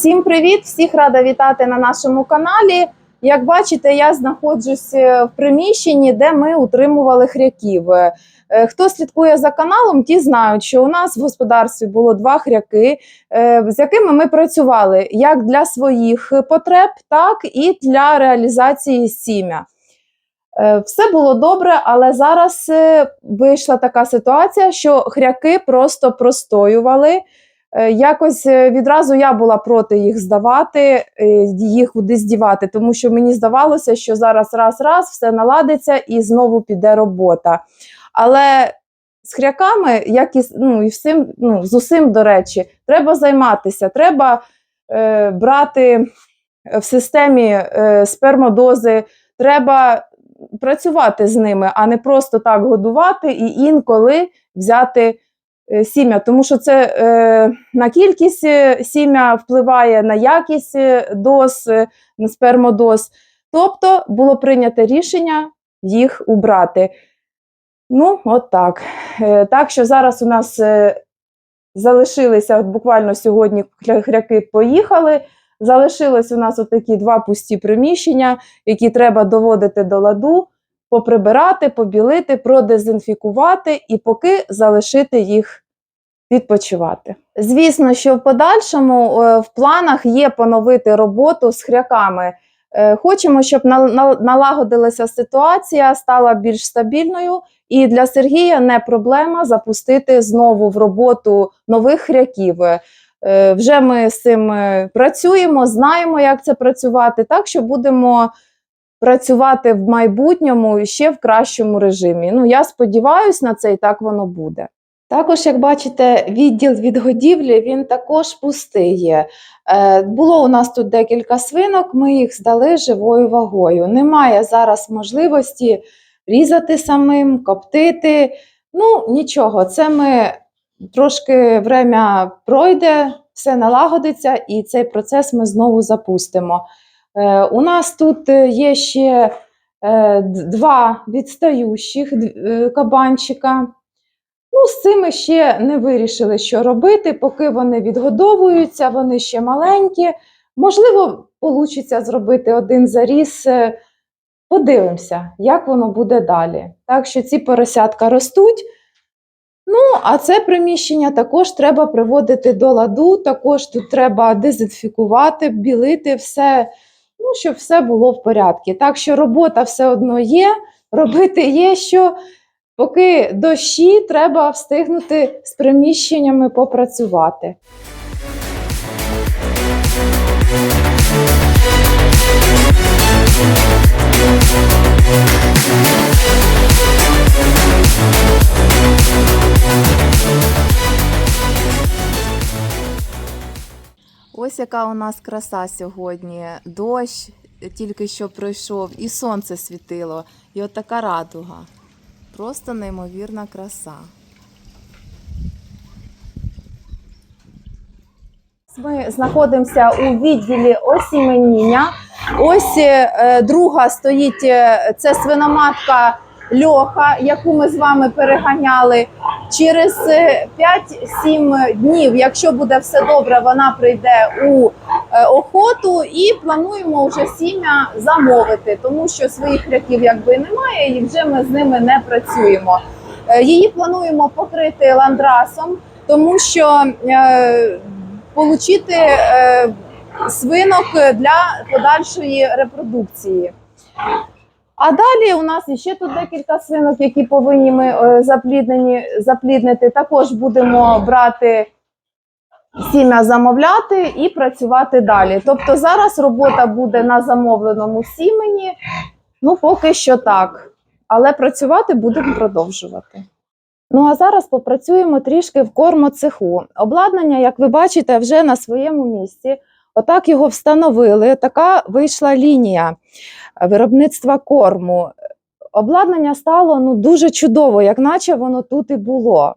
Всім привіт! Всіх рада вітати на нашому каналі. Як бачите, я знаходжусь е, в приміщенні, де ми утримували хряків. Е, Хто слідкує за каналом, ті знають, що у нас в господарстві було два хряки, е, з якими ми працювали як для своїх потреб, так і для реалізації сім'я. Все було добре, але зараз вийшла така ситуація, що хряки просто простоювали. Е, Якось е, відразу я була проти їх здавати, е, їх кудись дівати, тому що мені здавалося, що зараз раз-раз все наладиться і знову піде робота. Але з хряками, як і, ну, і всім, ну, з усім, до речі, треба займатися, треба е, брати в системі е, спермодози, треба працювати з ними, а не просто так годувати і інколи взяти сім'я, тому що це е, на кількість е, сім'я впливає на якість е, доз, е, на спермодоз. Тобто було прийнято рішення їх убрати. Ну, от так. Е, Так що зараз у нас е, залишилися буквально сьогодні хря- хряки поїхали. Залишилось у нас отакі два пусті приміщення, які треба доводити до ладу, поприбирати, побілити, продезінфікувати і поки залишити їх відпочивати. Звісно, що в подальшому е, в планах є поновити роботу з хряками. Е, Хочемо, щоб на- на- налагодилася ситуація, стала більш стабільною, і для Сергія не проблема запустити знову в роботу нових хряків. Е, Вже ми з цим працюємо, знаємо, як це працювати, так що будемо працювати в майбутньому ще в кращому режимі. Ну, я сподіваюся на це, і так воно буде. Також, як бачите, відділ відгодівлі він також пустий. є. Е, було у нас тут декілька свинок, ми їх здали живою вагою. Немає зараз можливості різати самим, коптити. Ну, нічого, це ми трошки время пройде, все налагодиться, і цей процес ми знову запустимо. Е, у нас тут є ще е, два е, кабанчика. Ну, з цими ще не вирішили, що робити, поки вони відгодовуються, вони ще маленькі. Можливо, вийде зробити один заріз. е, Подивимося, як воно буде далі. Так що ці поросятка ростуть. Ну, а це приміщення також треба приводити до ладу, також тут треба дезінфікувати, білити все, ну, щоб все було в порядку. Так що робота все одно є, робити є що. Поки дощі, треба встигнути з приміщеннями попрацювати. Ось яка у нас краса сьогодні. Дощ тільки що пройшов, і сонце світило, і от така радуга. Просто неймовірна краса. Ми знаходимося у відділі осіменіння. Ось е, друга стоїть е, це свиноматка Льоха, яку ми з вами переганяли. Через е, 5-7 днів, якщо буде все добре, вона прийде у е, охоту і плануємо вже сім'я замовити, тому що своїх хряків якби немає, і вже ми з ними не працюємо. Е, Її плануємо покрити ландрасом, тому що е, е, свинок для подальшої репродукції. А далі у нас ще тут декілька свинок, які повинні ми е, запліднені, запліднити. Також будемо брати сім'я замовляти і працювати далі. Тобто зараз робота буде на замовленому сімені. Ну, поки що так. Але працювати будемо продовжувати. Ну а зараз попрацюємо трішки в кормоцеху. Обладнання, як ви бачите, вже на своєму місці. Отак його встановили. Така вийшла лінія виробництва корму. Обладнання стало ну, дуже чудово, як наче воно тут і було.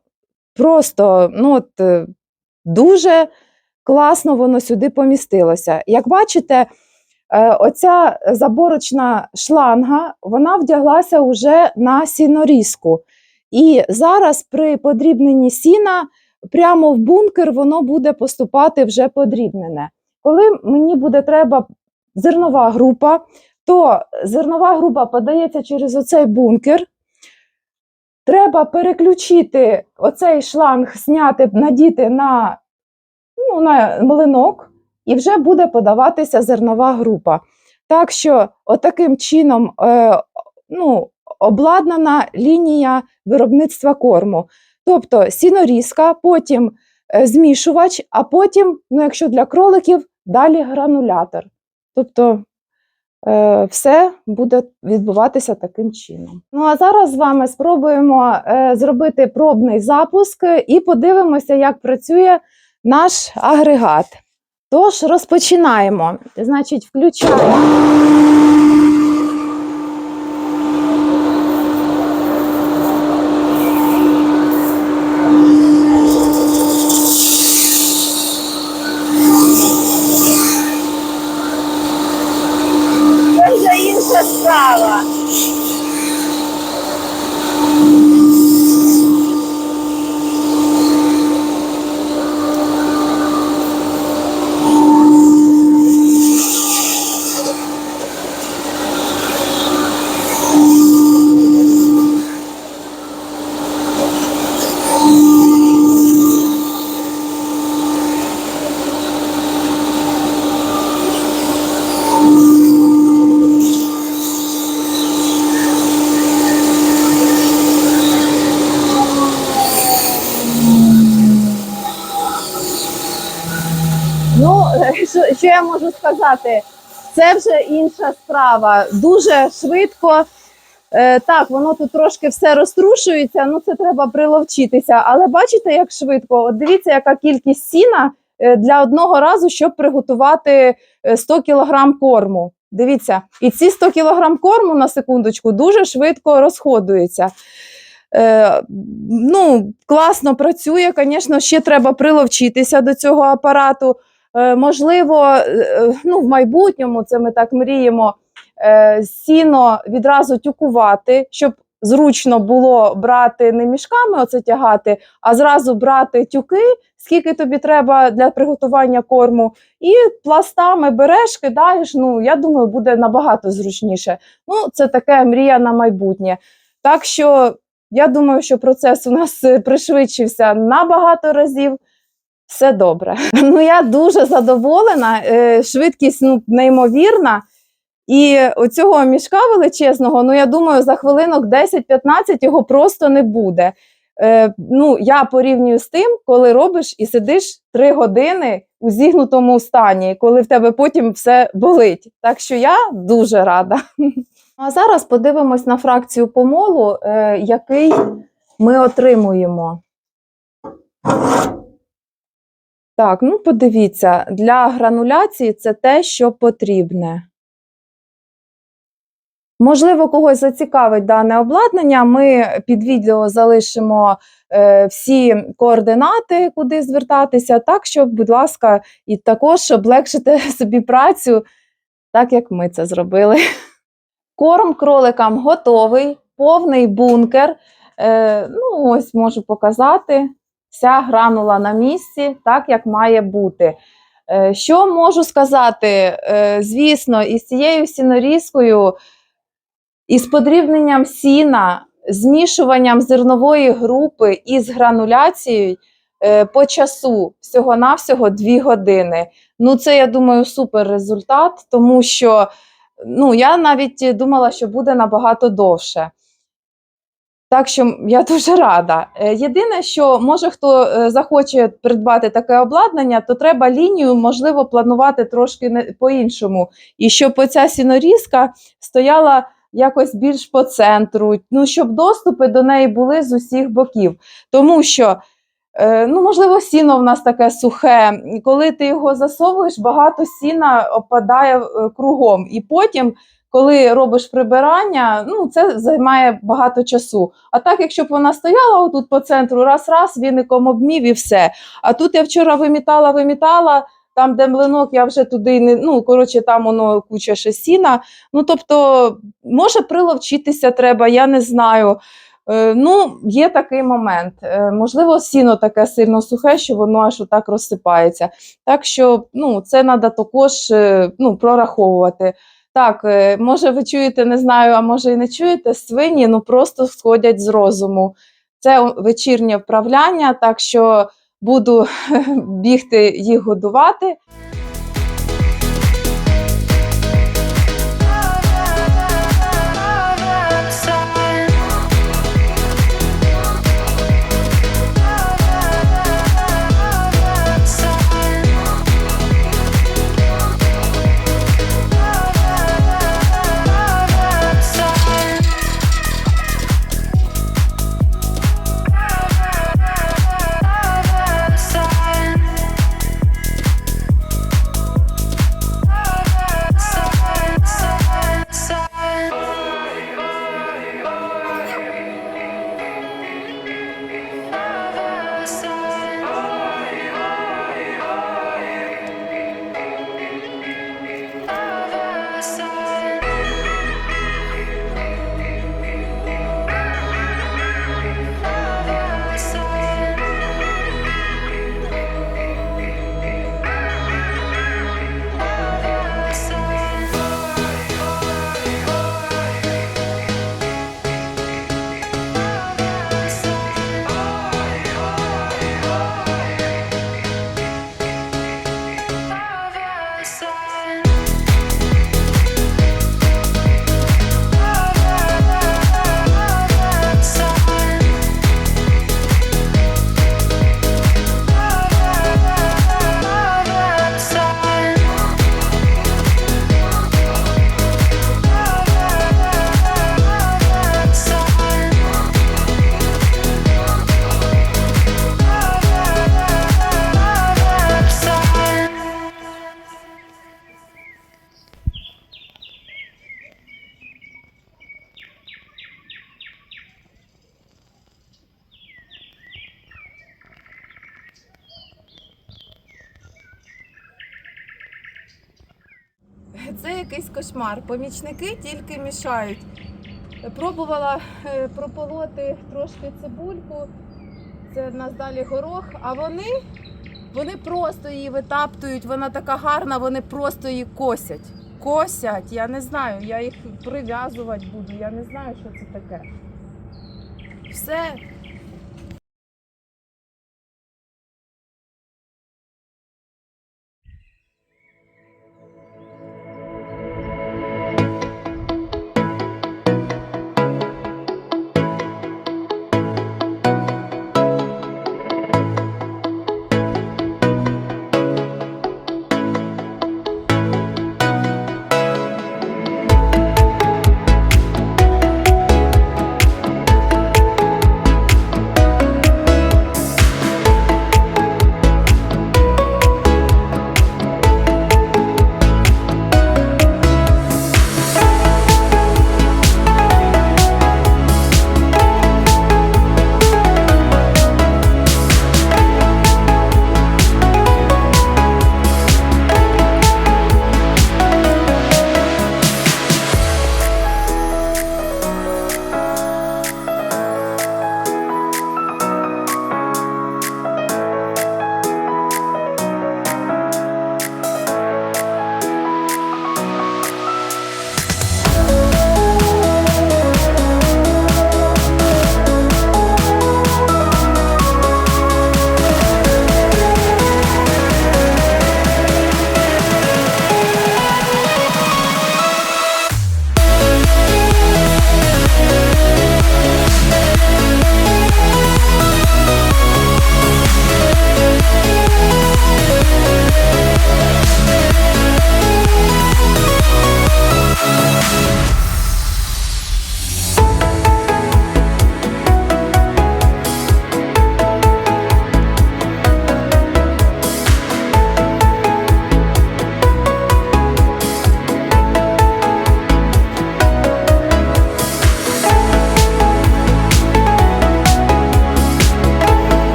Просто ну, от, е, дуже класно воно сюди помістилося. Як бачите, е, оця заборочна шланга вона вдяглася уже на сінорізку. І зараз при подрібненні сіна прямо в бункер воно буде поступати вже подрібнене. Коли мені буде треба зернова група, то зернова група подається через оцей бункер. Треба переключити оцей шланг, зняти, надіти на, ну, на млинок, і вже буде подаватися зернова група. Так що, отаким чином е, ну, обладнана лінія виробництва корму. Тобто сінорізка, потім е, змішувач, а потім, ну, якщо для кроликів, далі гранулятор. Тобто е, все буде відбуватися таким чином. Ну а зараз з вами спробуємо е, зробити пробний запуск і подивимося, як працює наш агрегат. Тож розпочинаємо. Значить, включаємо. Це вже інша справа. Ну, що, я можу сказати? Це вже інша справа. Дуже швидко. Е, так, воно тут трошки все розтрушується, ну це треба приловчитися. Але бачите, як швидко? От дивіться, яка кількість сіна е, для одного разу, щоб приготувати е, 100 кг корму. Дивіться, і ці 100 кг корму на секундочку дуже швидко розходуються. Е, ну, класно працює, звісно, ще треба приловчитися до цього апарату. Е, можливо, е, ну, в майбутньому, це ми так мріємо, е, сіно відразу тюкувати, щоб зручно було брати не мішками оце тягати, а зразу брати тюки, скільки тобі треба для приготування корму, і пластами береш, кидаєш. Ну, я думаю, буде набагато зручніше. Ну, це таке мрія на майбутнє. Так що я думаю, що процес у нас пришвидшився набагато разів. Все добре. Ну я дуже задоволена. е, Швидкість ну, неймовірна. І оцього мішка величезного, ну я думаю, за хвилинок 10-15 його просто не буде. Е, ну, я порівнюю з тим, коли робиш і сидиш 3 години у зігнутому стані, коли в тебе потім все болить. Так що я дуже рада. А зараз подивимось на фракцію помолу, е, який ми отримуємо. Так, ну подивіться, для грануляції це те, що потрібне. Можливо, когось зацікавить дане обладнання. Ми під відео залишимо е, всі координати, куди звертатися, так, щоб, будь ласка, і також облегшити собі працю, так як ми це зробили. Корм кроликам готовий, повний бункер. Е, ну, ось можу показати. Вся гранула на місці, так як має бути. Е, що можу сказати? Е, звісно, із цією сінорізкою, із подрібненням сіна, змішуванням зернової групи із грануляцією е, по часу всього-навсього 2 години. Ну, це, я думаю, супер результат, тому що ну, я навіть думала, що буде набагато довше. Так що я дуже рада. Е, Єдине, що може хто е, захоче придбати таке обладнання, то треба лінію, можливо, планувати трошки по-іншому. І щоб оця сінорізка стояла якось більш по центру, ну, щоб доступи до неї були з усіх боків. Тому що, е, ну, можливо, сіно в нас таке сухе. Коли ти його засовуєш, багато сіна опадає кругом. І потім коли робиш прибирання, ну це займає багато часу. А так, якщо б вона стояла отут по центру, раз-раз віником обмів і все. А тут я вчора вимітала, вимітала. Там, де млинок, я вже туди не ну коротше, там воно куча ще сіна. Ну тобто, може приловчитися треба, я не знаю. Е, Ну, є такий момент. Е, Можливо, сіно таке сильно сухе, що воно аж отак розсипається. Так що ну, це треба також е, ну, прораховувати. Так, е, може, ви чуєте, не знаю, а може і не чуєте, свині ну просто сходять з розуму. Це вечірнє вправляння, так що буду бігти їх годувати. Це якийсь кошмар. Помічники тільки мішають. Пробувала е, прополоти трошки цибульку, це в нас далі горох, а вони, вони просто її витаптують, вона така гарна, вони просто її косять. Косять, я не знаю, я їх прив'язувати буду, я не знаю, що це таке. Все,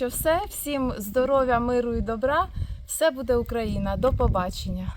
що все. Всім здоров'я, миру і добра. Все буде Україна. До побачення.